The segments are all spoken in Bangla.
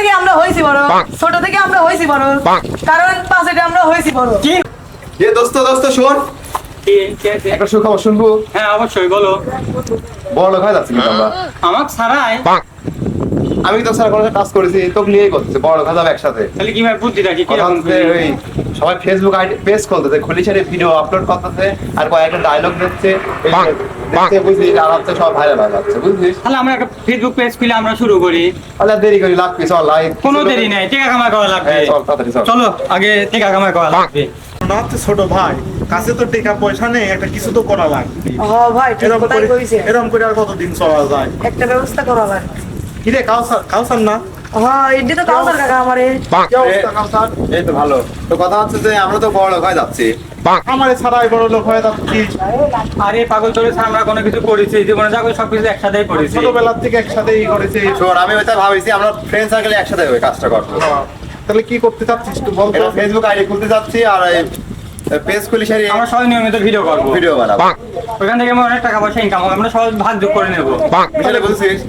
থেকে আমরা হয়েছি বড়। ছোট থেকে আমরা হয়েছি বড়। কারণ পাশেটা আমরা হয়েছি বড়। কি? এ দোস্ত দোস্ত শোন। কি কি আছে? একটা সুখবর শুনব। হ্যাঁ অবশ্যই বলো। বড় লোক হয়ে যাচ্ছি আমরা। আমার ছাড়াই আমি তো স্যার কোনো কাজ করেছি তোকে নিয়েই করতেছি বড় হয়ে যাবে একসাথে তাহলে কীভাবে বুদ্ধিটা কি কথা হচ্ছে ওই সবাই ফেসবুক আইডি পেজ খুলতেছে খুলি সেটা ভিডিও আপলোড করতেছে আর কয়েকটা ডায়লগ দিচ্ছে দেখতে বুঝলি আর হচ্ছে সব ভাইরাল হয়ে যাচ্ছে বুঝলিস তাহলে আমরা একটা ফেসবুক পেজ খুলে আমরা শুরু করি। তাহলে দেরি করি লাভ কি চল লাইভ কোনো দেরি নেই টিকা কামাই করা লাগবে। হ্যাঁ, চল তাড়াতাড়ি চল। চলো আগে টিকা কামাই করা লাগবে। না হচ্ছে ছোট ভাই কাছে তো টাকা পয়সা নেই একটা কিছু তো করা লাগবে। ও ভাই এরকম করে কইছে। এরকম করে আর কতদিন চলা যায়? একটা ব্যবস্থা করা ভাই কিরে কাউসার কাউসার না? হ্যাঁ এটি তো কাউসার কাকা আমারে। কি অবস্থা কাউসার এই তো ভালো। তো কথা হচ্ছে যে আমরা তো বড় লোক হয়ে যাচ্ছি। আমারে ছাড়াই বড় লোক হয়ে যাচ্ছি। আরে পাগল চলেছে আমরা কোনো কিছু করেছি জীবনে যা করে সবকিছু একসাথেই করেছি। ছোটবেলার থেকে একসাথে ই করেছে। শোন আমি ওইটা ভাবিছি আমরা ফ্রেন্ড সার্কেলে একসাথে ওই কাজটা করব। তাহলে কি করতে চাচ্ছিস তুই বল তো? ফেসবুক আইডি খুলতে যাচ্ছি আর পেজ খুলি সেরি আমরা সবাই নিয়মিত ভিডিও করব ভিডিও বানাবো ওইখান থেকে আমার অনেক টাকা পয়সা ইনকাম হবে আমরা সবাই ভাগ যোগ করে নেব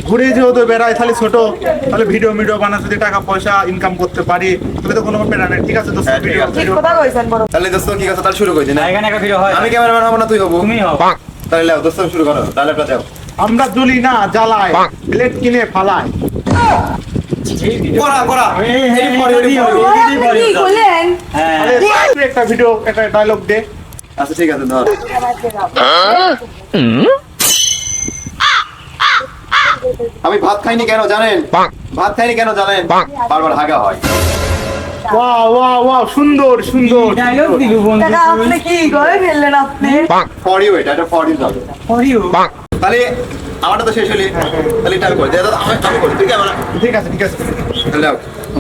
ঘুরে যেহেতু বেড়াই তাহলে ছোট তাহলে ভিডিও ভিডিও বানা যদি টাকা পয়সা ইনকাম করতে পারি তাহলে তো কোনো প্যারা নেই ঠিক আছে তো হ্যাঁ, ভিডিও ঠিক কথা কইছেন বড় তাহলে দোস্ত কি কথা তাহলে শুরু করছি না না, এখানে একটা ভিডিও হয় আমি ক্যামেরাম্যান হব না তুই হব তুমি হও তাহলে লেও দোস্ত শুরু করো তাহলে একটা যাও আমরা জ্বলি না জ্বালাই প্লেট কিনে ফালাই করা করা এই, পরে, পরে, এই, পরে। ভাই, আপনি কি করলেন হ্যাঁ আরে, তুই একটা ভিডিও একটা ডায়লগ দে। আচ্ছা ঠিক আছে ধর। আমি ভাত খাইনি কেন জানেন? ভাত খাইনি কেন জানেন? বারবার হাগা হয়। ওয়াও ওয়াও ওয়াও সুন্দর সুন্দর। ডায়লগ দিলু বন্ধু আপনি কি করে ফেললেন আপনি? ফর ইউ এটা এটা ফর ইউ যাবে ফর ইউ তাহলে আমারটা তো শেষ হলি তাহলে এটা আমি করি দাদা, আমি আমি করি তুই ক্যামেরা ঠিক আছে ঠিক আছে। তাহলে।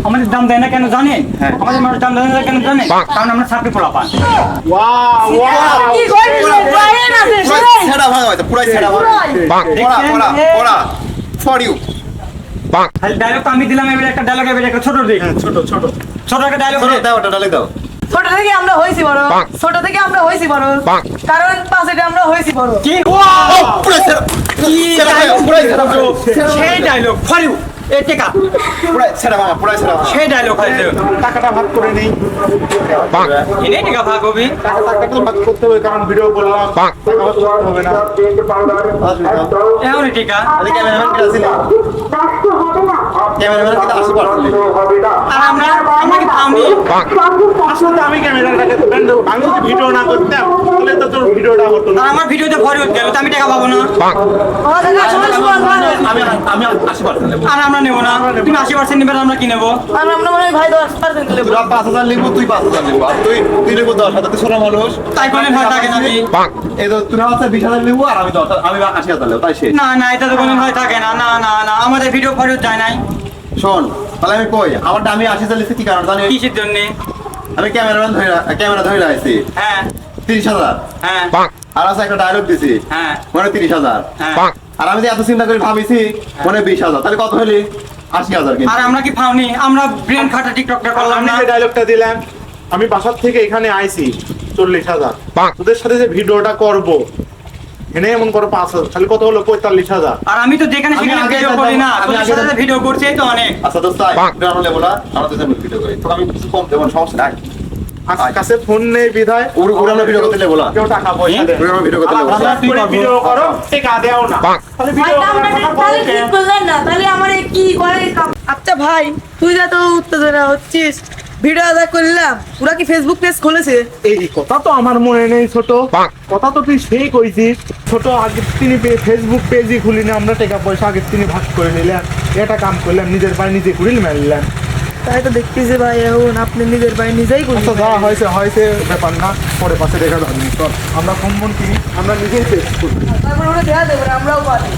আমাদের দাম দেয় না কেন জানেন? হ্যাঁ। আমাদের মানুষ দাম দেয় না কেন জানেন? কারণ আমরা ছাত্রী পোলা পান ওয়াও। ওয়াও ডায়লগ আমি দিলাম এবারে একটা ডায়লগ এবারে একটা ছোট দিক হ্যাঁ, ছোট ছোট। ছোট একটা ডায়লগ দাও ওটা ডালে দাও। ছোট থেকে আমরা হয়েছি বড়। ছোট থেকে আমরা হয়েছি বড়। কারণ পাশেটা আমরা হয়েছি বড়। কি? ও পুরাই ছেঁড়া কি পুরাই ছেঁড়া ভাঙা। সেই ডায়লগ ফর ইউ এ টেকা। পুরাই ছেঁড়া ভাঙা পুরাই ছেঁড়া ভাঙা সেই ডায়লগ হয়েছে। টাকাটা ভাগ করে নেই। এনে টেকা ভাগ হবি। টাকা টাকাটা ভাগ করতে হবে কারণ ভিডিও বললাম। টাকা ভাগ করতে হবে না। এমন টেকা। তাহলে ক্যামেরাম্যান কে আসিলি ক্যামেরাম্যান কে আসি পারছিলি আর আমরা পাওনি আসলে আমি ব্যান্ড আমি যদি ভিডিও না করতাম তাহলে তো তোর ভিডিওটা হতো না। আমার ভিডিওতে ফর ইউ গেল আমি টাকা পাবো না। আমি আমি আসি পারছিলাম আর আমরা নেব না। তুমি আশি পার্সেন্ট নেবে আমরা কি নেব? আর আমরা মনে ভাই দশ পার্সেন্ট নেব। পাঁচ হাজার লিখব তুই পাঁচ হাজার লিখব আর তুই তুই লিখব দশ হাজার তুই ছোট মানুষ। তাই করলে ভয় থাকে নাকি? এই তো তুই হচ্ছে বিশ হাজার লিখব আর আমি দশ হাজার আমি আশি হাজার লিখব তাই শেষ। না না এটা তো কোনো ভয় থাকে না না না না আমাদের ভিডিও ফর ইউ যায় নাই। শোন তাহলে আমি কই? আমারটা আমি আশি কি কারণ? জানি কিসের জন্য? আমি ক্যামেরাম্যান ধরে ক্যামেরা ধরে হ্যাঁ। তিরিশ হাজার। হ্যাঁ। আর আছে একটা ডায়লগ দিছি। হ্যাঁ। মানে তিরিশ হাজার। হ্যাঁ। আর আমি যে এত চিন্তা করে ভাবিছি মানে বিশ হাজার। তাহলে কত হলি? আশি হাজার আর আমরা কি পাওনি আমরা ব্রেন খাটা টিকটকটা করলাম না। ডায়লগটা দিলাম আমি বাসার থেকে এখানে আইছি চল্লিশ হাজার। তোদের সাথে যে ভিডিওটা করব এনে এমন করো পাঁচ হাজার তাহলে কত হলো? পঁয়তাল্লিশ হাজার। আর আমি তো যেখানে সেখানে ভিডিও করি না সাথে ভিডিও করছি তো অনেক। আচ্ছা দোস্ত ভিডিও আমরা নেব তো ভিডিও করি। তো আমি কিছু কম দেবো সমস্যা নাই। কাছে ফোন নেই বিধায়। উড়ানো ভিডিও করতে নেব না কেউ টাকা পয়সা দেয়। উড়ানো ভিডিও করতে নেব না হঠাৎ ভিডিও করো টাকা দেও না। তাহলে ভাই ভিডিও তাহলে করলেন না? তাহলে আমার কি করে আচ্ছা ভাই তুই যা তো উত্তেজনা হচ্ছিস। ভিডিও আদা করলাম। ওরা কি ফেসবুক পেজ খুলেছে? এই কথা তো আমার মনে নেই ছোট। কথা তো তুই সেই কইছিস। ছোট আগের তিনি ফেসবুক পেজই খুলি না আমরা টাকা পয়সা আগের তিনি ভাগ করে নিলাম। এটা কাম করলাম নিজের পায়ে নিজে ঘুরিল মারলাম। তাই তো দেখতেছি ভাই এখন আপনি নিজের ভাই নিজেই আচ্ছা করছেন যা হয়েছে হয়েছে ব্যাপার না। পরে পাশে দেখা যাবে। আমরা কম মন কিনি আমরা নিজেই পেজ করি তারপর ওরা দেয়া দেবেন আমরাও পারি।